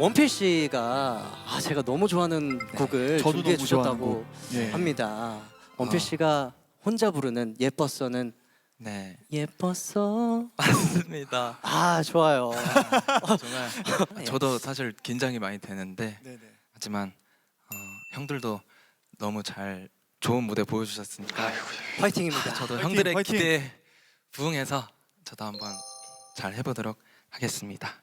원필 씨가 아, 제가 너무 좋아하는 곡을 네. 저도 준비해 너무 주셨다고 곡. 예. 합니다. 원필 아. 씨가 혼자 부르는 예뻤어는 네 예뻤어. 맞습니다. 아 좋아요. 정말 저도 사실 긴장이 많이 되는데 네네. 하지만 어, 형들도 너무 잘 좋은 무대 보여주셨으니까 파이팅입니다. 저도 화이팅, 형들의 화이팅. 기대에 부응해서 저도 한번 잘 해보도록 하겠습니다.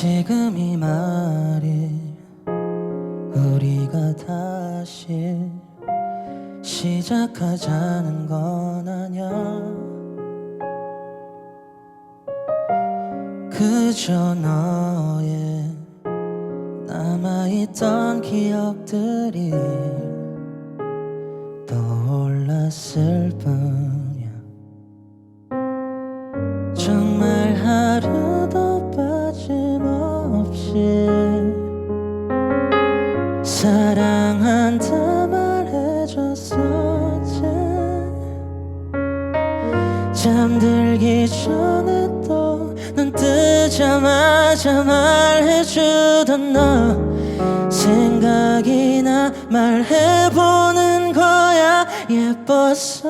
지금 이 말이 우리가 다시 시작하자는 건 아냐 그저 너의 남아있던 기억들이 떠올랐을 뜨자마자 말해주던 너. 생각이 나 말해보는 거야. 예뻤어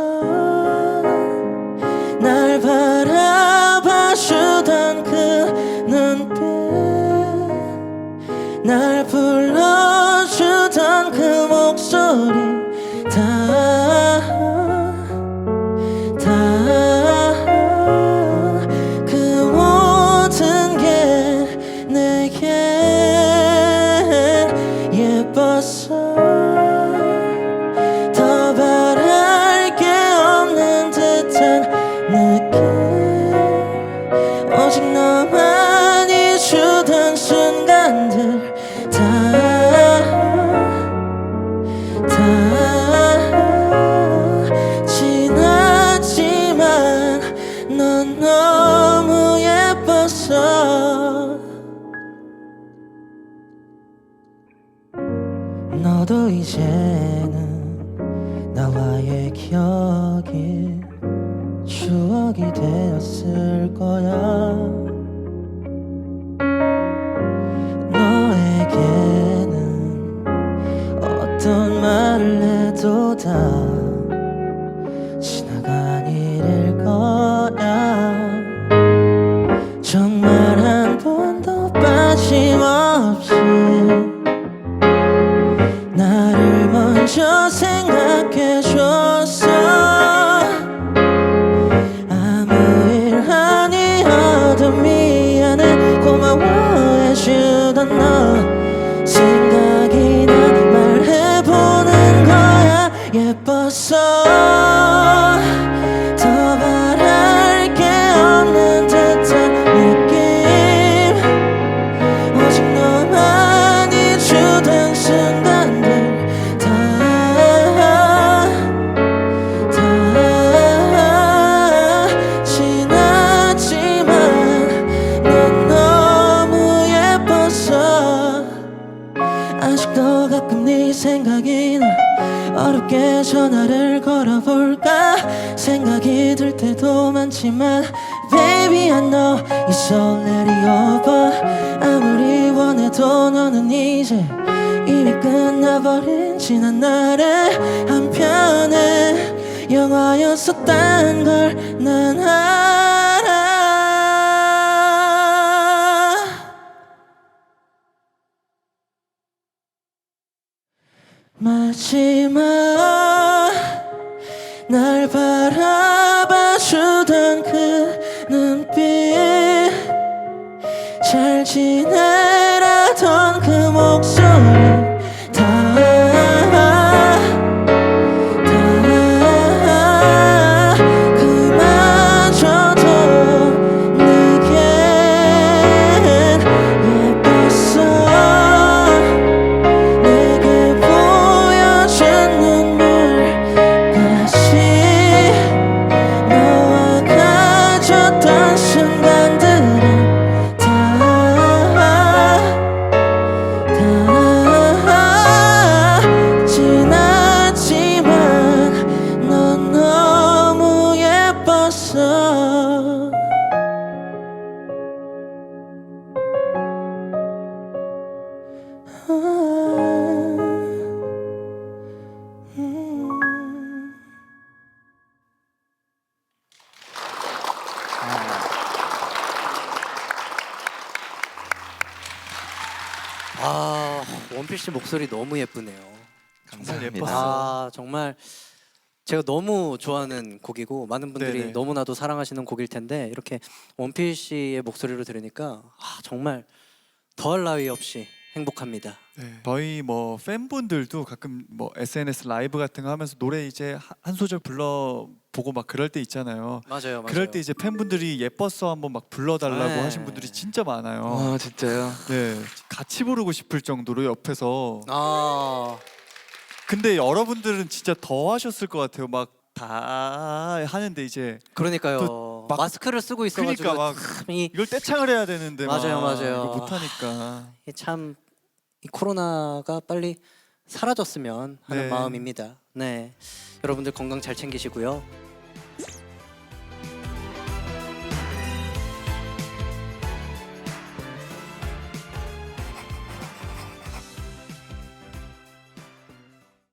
다 지났지만 넌 너무 예뻤어 너도 이제는 나와의 기억이 추억이 되었을 거야 해 생각이 나 어렵게 전화를 걸어볼까 생각이 들 때도 많지만 Baby I know it's already over 아무리 원해도 너는 이제 이미 끝나버린 지난 날의 한 편의 영화였었단 걸 난 알 마지막 날 바라봐주던 그 눈빛 잘 지내라던 그 원필 씨 목소리 너무 예쁘네요. 감사합니다. 아 정말 제가 너무 좋아하는 곡이고 많은 분들이 네네. 너무나도 사랑하시는 곡일 텐데 이렇게 원필 씨의 목소리로 들으니까 아, 정말 더할 나위 없이 행복합니다. 네. 저희 뭐 팬분들도 가끔 뭐 SNS 라이브 같은 거 하면서 노래 이제 한- 한 소절 불러 보고 막 그럴 때 있잖아요. 맞아요, 맞아요. 그럴 때 이제 팬분들이 예뻤어 한번 막 불러달라고 네. 하신 분들이 진짜 많아요. 아 진짜요? 네, 같이 부르고 싶을 정도로 옆에서. 아 근데 여러분들은 진짜 더 하셨을 것 같아요. 막 다 하는데 이제 그러니까요. 막- 마스크를 쓰고 있어가지고 그러니까 막 참 이, 이걸 떼창을 해야 되는데 맞아요, 막 맞아요. 이거 못 하니까. 이 참, 이 코로나가 빨리 사라졌으면 하는 네. 마음입니다. 네. 여러분들 건강 잘 챙기시고요.